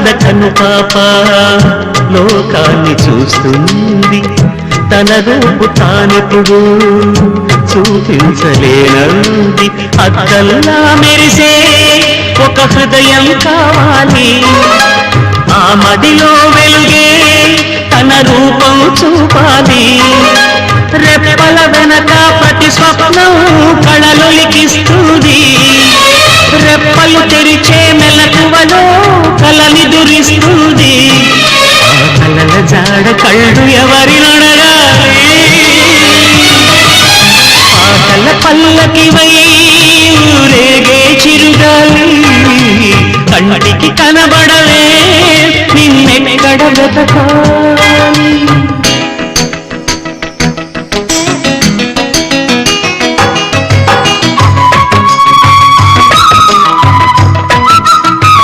అందాల కను పాప. లోకాన్ని చూస్తుంది తన రూపు తానెప్పుడు చూపించలేనంది. అద్దల్లా మెరిసే ఒక హృదయం కావాలి. ఆ మదిలో వెలుగే తన రూపం చూపాలి. రెప్పల వెనక ప్రతి స్వప్నం కళలొలికిస్తుంది రెప్పలు తెరిచే మెలకువలో చాడ కళ్ళు ఎవరినడగాలి పాటల పల్లకి ఊరేగే చిరుగాలి. కంటికి కనబడలే నిన్నెక్కడ వెతకాలి?